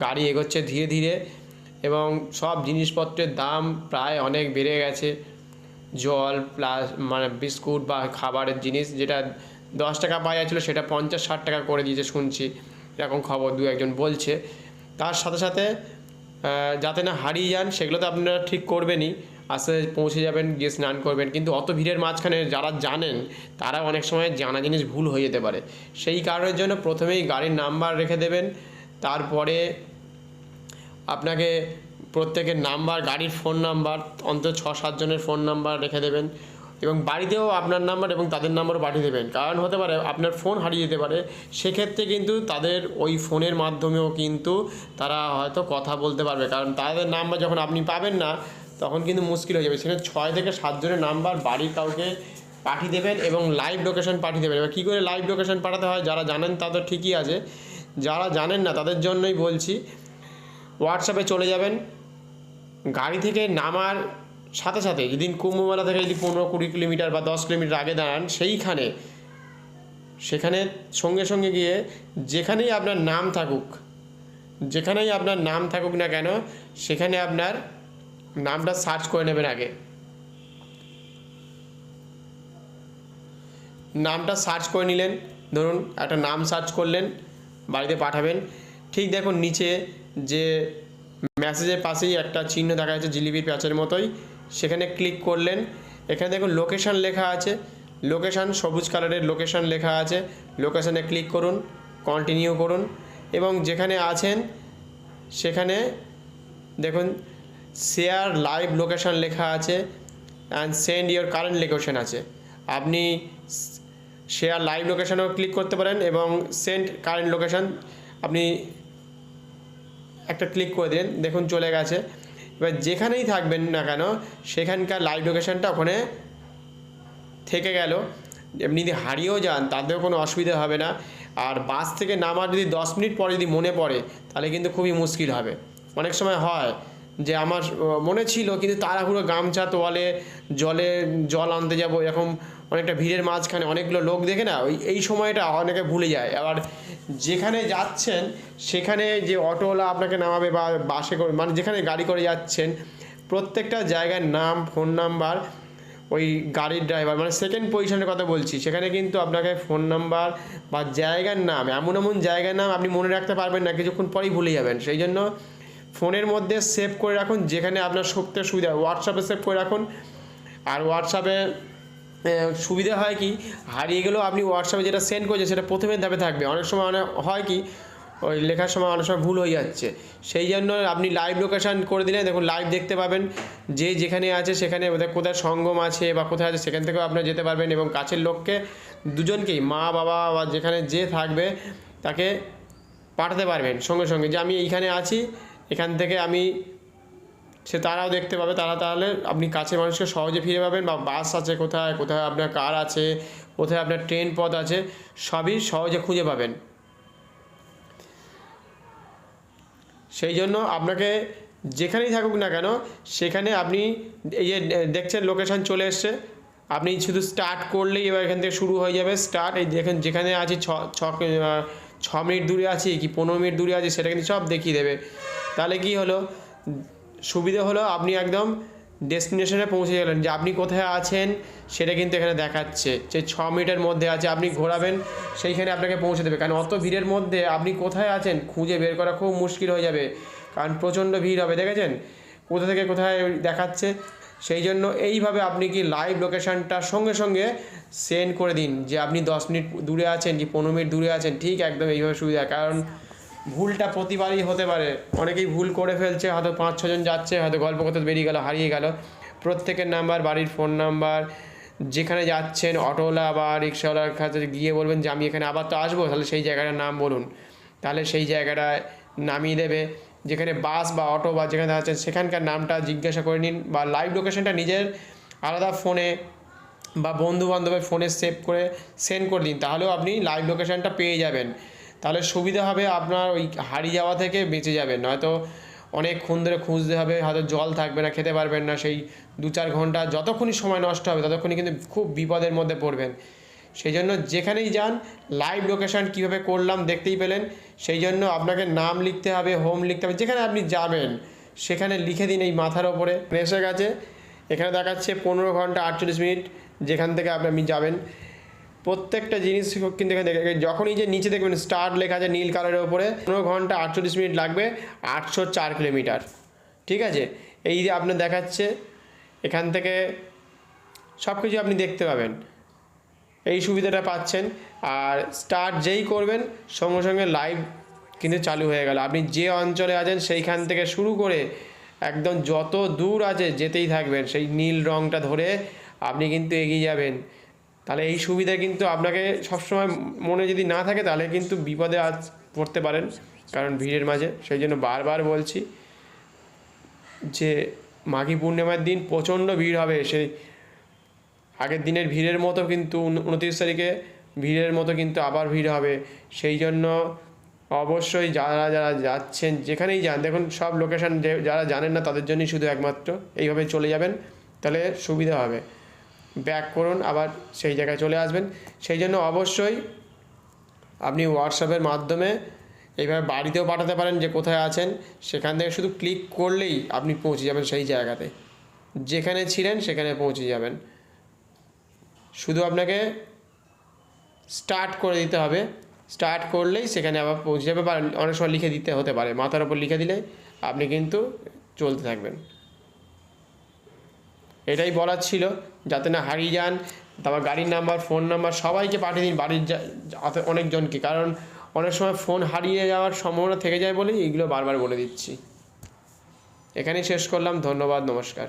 গাড়ি এগোচ্ছে ধীরে ধীরে এবং সব জিনিসপত্রের দাম প্রায় অনেক বেড়ে গেছে। জল, প্লাস মানে বিস্কুট বা খাবারের জিনিস যেটা দশ টাকা পাওয়া যাচ্ছিল সেটা পঞ্চাশ, ষাট টাকা করে দিয়েছে শুনছি। এরকম খবর দু একজন বলছে। তার সাথে সাথে যাতে না হারিয়ে যান সেগুলো তো আপনারা ঠিক করবেনই। আস্তে পৌঁছে যাবেন, গিয়ে স্নান করবেন। কিন্তু অত ভিড়ের মাঝখানে যারা জানেন, তারা অনেক সময় জানা জিনিস ভুল হয়ে যেতে পারে। সেই কারণের জন্য প্রথমেই গাড়ির নাম্বার রেখে দেবেন। তারপরে আপনাকে প্রত্যেকের নাম্বার, গাড়ির ফোন নাম্বার, অন্তত ছ সাতজনের ফোন নাম্বার রেখে দেবেন এবং বাড়িতেও আপনার নাম্বার এবং তাদের নাম্বারও পাঠিয়ে দেবেন। কারণ হতে পারে আপনার ফোন হারিয়ে যেতে পারে, সেক্ষেত্রে কিন্তু তাদের ওই ফোনের মাধ্যমেও কিন্তু তারা হয়তো কথা বলতে পারবে। কারণ তাদের নাম্বার যখন আপনি পাবেন না, তখন কিন্তু মুশকিল হয়ে যাবে। সেখানে ছয় থেকে সাতজনের নাম্বার বাড়ির কাউকে পাঠিয়ে দেবেন এবং লাইভ লোকেশন পাঠিয়ে দেবেন। এবার কী করে লাইভ লোকেশন পাঠাতে হয়? যারা জানেন তাদের ঠিকই আছে। যারা জানেন না, তাদের জন্যই বলছি হোয়াটসঅ্যাপে চলে যাবেন। গাড়ি থেকে নামার সাথে সাথে যেদিন কুম্ভমেলা থেকে যদি পনেরো কুড়ি কিলোমিটার বা দশ কিলোমিটার আগে দাঁড়ান, সেইখানে, সেখানে সঙ্গে সঙ্গে গিয়ে যেখানেই আপনার নাম থাকুক, যেখানেই আপনার নাম থাকুক না কেন, সেখানে আপনার নামটা সার্চ করে নেবেন আগে। নামটা সার্চ করে নিলেন, ধরুন একটা নাম সার্চ করলেন, বাড়িতে পাঠাবেন। ঠিক দেখুন, নিচে যে মেসেজের পাশেই একটা চিহ্ন দেখা যাচ্ছে জিলিপির প্যাচের মতোই। সেখানে ক্লিক করলেন। এখানে দেখুন লোকেশান লেখা আছে। লোকেশান সবুজ কালারের লোকেশান লেখা আছে। লোকেশানে ক্লিক করুন কন্টিনিউ করুন এবং যেখানে আছেন, সেখানে দেখুন শেয়ার লাইভ লোকেশান লেখা আছে and send your current location আছে। আপনি শেয়ার লাইভ লোকেশানেও ক্লিক করতে পারেন এবং সেন্ড কারেন্ট লোকেশান আপনি একটা ক্লিক করে দিলেন, দেখুন চলে গেছে। এবার যেখানেই থাকবেন না কেন, সেখানকার লাইভ লোকেশানটা ওখানে থেকে গেল। এমনি যদি হারিয়েও যান, তাতেও কোনো অসুবিধা হবে না। আর বাস থেকে নামার যদি দশ মিনিট পরে যদি মনে পড়ে, তাহলে কিন্তু খুবই মুশকিল হবে। অনেক সময় হয় যে আমার মনে ছিল কিন্তু তাড়াহুড়ো গামছা তোয়ালে, জলে জল আনতে যাব, এরকম অনেকটা ভিড়ের মাঝখানে অনেকগুলো লোক দেখে না, ওই, এই সময়টা অনেকে ভুলে যায়। আবার যেখানে যাচ্ছেন, সেখানে যে অটোওয়ালা আপনাকে নামাবে বা বাসে করে মানে যেখানে গাড়ি করে যাচ্ছেন, প্রত্যেকটা জায়গার নাম ফোন নাম্বার ওই গাড়ির ড্রাইভার মানে সেকেন্ড পজিশনের কথা বলছি, সেখানে কিন্তু আপনাকে ফোন নাম্বার বা জায়গার নাম, এমন এমন জায়গার নাম আপনি মনে রাখতে পারবেন না, কিছুক্ষণ পরেই ভুলে যাবেন। সেই জন্য ফোনের মধ্যে সেভ করে রাখুন, যেখানে আপনার সত্যি সুবিধা হোয়াটসঅ্যাপে সেভ করে রাখুন। আর হোয়াটসঅ্যাপে সুবিধা হয় কি, হারিয়ে গেলেও আপনি হোয়াটসঅ্যাপে যেটা সেন্ড করেছেন, সেটা প্রথমে ধাপে থাকবে। অনেক সময় অনেক হয় কি, ওই লেখার সময় অনেক সময় ভুল হয়ে যাচ্ছে। সেই জন্য আপনি লাইভ লোকেশান করে দিলে দেখুন লাইভ দেখতে পাবেন। যে যেখানে আছে, সেখানে কোথায় সঙ্গম আছে বা কোথায় আছে, সেখান থেকেও আপনারা যেতে পারবেন এবং কাছের লোককে, দুজনকেই, মা, বাবা বা যেখানে যে থাকবে, তাকে পাঠাতে পারবেন সঙ্গে সঙ্গে। যে আমি এইখানে আছি এখান থেকে আমি, সে তারাও দেখতে পাবে, তারা তাহলে আপনি কাছের মানুষকে সহজে ফিরে পাবেন, বা বাস আছে কোথায় কোথায় আপনার কার আছে, কোথায় আপনার ট্রেন পথ আছে, সবই সহজে খুঁজে পাবেন। সেই জন্য আপনাকে যেখানেই থাকুক না কেন, সেখানে আপনি এই যে দেখছেন লোকেশন চলে এসছে, আপনি শুধু স্টার্ট করলেই এবার এখান থেকে শুরু হয়ে যাবে স্টার্ট এই দেখেন যেখানে আছে, ছ ছ মিনিট দূরে আছি, কি পনেরো মিনিট দূরে আছে, সেটা কিন্তু সব দেখিয়ে দেবে। তাহলে কি হলো? সুবিধা হলো আপনি একদম ডেস্টিনেশনে পৌঁছে গেলেন যে আপনি কোথায় আছেন সেটা কিন্তু এখানে দেখাচ্ছে। যে ছ মিনিটের মধ্যে আছে, আপনি ঘোরাবেন, সেইখানে আপনাকে পৌঁছে দেবে। কারণ অত ভিড়ের মধ্যে আপনি কোথায় আছেন খুঁজে বের করা খুব মুশকিল হয়ে যাবে। কারণ প্রচণ্ড ভিড় হবে, দেখেছেন? কোথা থেকে কোথায় দেখাচ্ছে? সেই জন্য এইভাবে আপনি কি লাইভ লোকেশানটা সঙ্গে সঙ্গে সেন্ড করে দিন যে আপনি দশ মিনিট দূরে আছেন কি পনেরো মিনিট দূরে আছেন, ঠিক একদম এইভাবে সুবিধা। কারণ ভুলটা প্রতিবারই হতে পারে। অনেকেই ভুল করে ফেলছে, হয়তো পাঁচ ছজন যাচ্ছে, হয়তো গল্প করতে বেরিয়ে গেল, হারিয়ে গেল। প্রত্যেকের নাম্বার, বাড়ির ফোন নাম্বার যেখানে যাচ্ছেন, অটোওয়ালা বা রিক্সাওয়ালার কাছে গিয়ে বলবেন যে, আমি এখানে আবার তো আসব, তাহলে সেই জায়গাটার নাম বলুন। তাহলে সেই জায়গাটায় নামিয়ে দেবে। যেখানে বাস বা অটো বা যেখানে আছেন সেখানকার নামটা জিজ্ঞাসা করে নিন বা লাইভ লোকেশনটা নিজের আলাদা ফোনে বা বন্ধু বান্ধবের ফোনে সেভ করে সেন্ড করে দিন। তাহলেও আপনি লাইভ লোকেশনটা পেয়ে যাবেন। তাহলে সুবিধা হবে আপনার ওই হারিয়ে যাওয়া থেকে বেঁচে যাবেন। নয়তো অনেকক্ষণ ধরে খুঁজতে হবে, হয়তো জল থাকবে না, খেতে পারবেন না, সেই দু চার ঘণ্টা যতক্ষণই সময় নষ্ট হবে ততক্ষণই কিন্তু খুব বিপদের মধ্যে পড়বেন। সেই জন্য যেখানেই যান লাইভ লোকেশন কীভাবে করলাম দেখতেই পেলেন। সেই জন্য আপনাকে নাম লিখতে হবে হোম লিখতে হবে, যেখানে আপনি যাবেন, সেখানে লিখে দিন এই মাথার ওপরে। এসে গেছে, এখানে দেখাচ্ছে পনেরো ঘণ্টা আটচল্লিশ মিনিট, যেখান থেকে আপনি যাবেন। প্রত্যেকটা জিনিস কিন্তু এখানে যখনই যে নিচে দেখবেন স্টার্ট লেখা আছে নীল কালারের ওপরে পনেরো ঘণ্টা আটচল্লিশ মিনিট লাগবে, আটশো চার কিলোমিটার ঠিক আছে? এই যে আপনার দেখাচ্ছে, এখান থেকে সব কিছু আপনি দেখতে পাবেন। এই সুবিধাটা পাচ্ছেন। আর স্টার্ট যেই করবেন, সঙ্গে সঙ্গে লাইভ কিন্তু চালু হয়ে গেল। আপনি যে অঞ্চলে আছেন, সেইখান থেকে শুরু করে একদম যত দূর আছে যেতেই থাকবেন, সেই নীল রঙটা ধরে আপনি কিন্তু এগিয়ে যাবেন। তাহলে এই সুবিধা কিন্তু আপনাকে সবসময় মনে যদি না থাকে, তাহলে কিন্তু বিপদে আজ পড়তে পারেন, কারণ ভিড়ের মাঝে। সেই জন্য বারবার বলছি যে, মাঘী পূর্ণিমার দিন প্রচণ্ড ভিড় হবে। সেই আগের দিনের ভিড়ের মতো কিন্তু উনত্রিশ তারিখে ভিড়ের মতো কিন্তু আবার ভিড় হবে। সেই জন্য অবশ্যই যারা যারা যাচ্ছেন, যেখানেই যান, দেখুন সব লোকেশন যারা জানেন না, তাদের জন্যই শুধু একমাত্র এইভাবে চলে যাবেন, তাহলে সুবিধা হবে। ব্যাক করুন, আবার সেই জায়গায় চলে আসবেন। সেই জন্য অবশ্যই আপনি হোয়াটসঅ্যাপের মাধ্যমে এইভাবে বাড়িতেও পাঠাতে পারেন যে কোথায় আছেন। সেখান থেকে শুধু ক্লিক করলেই আপনি পৌঁছে যাবেন সেই জায়গাতে। যেখানে ছিলেন সেখানে পৌঁছে যাবেন। শুধু আপনাকে স্টার্ট করে দিতে হবে। স্টার্ট করলেই সেখানে আবার পৌঁছে যাবে বা অনেক সময় লিখে দিতে হতে পারে। মাথার ওপর লিখে দিলে আপনি কিন্তু চলতে থাকবেন। এটাই বলার ছিল, যাতে না হারিয়ে যান। তারপর গাড়ির নাম্বার ফোন নাম্বার, সবাইকে পাঠিয়ে দিন বাড়ির অনেকজনকে। কারণ অনেক সময় ফোন হারিয়ে যাওয়ার সম্ভাবনা থেকে যায় বলেই এইগুলো বারবার বলে দিচ্ছি। এখানেই শেষ করলাম, ধন্যবাদ, নমস্কার।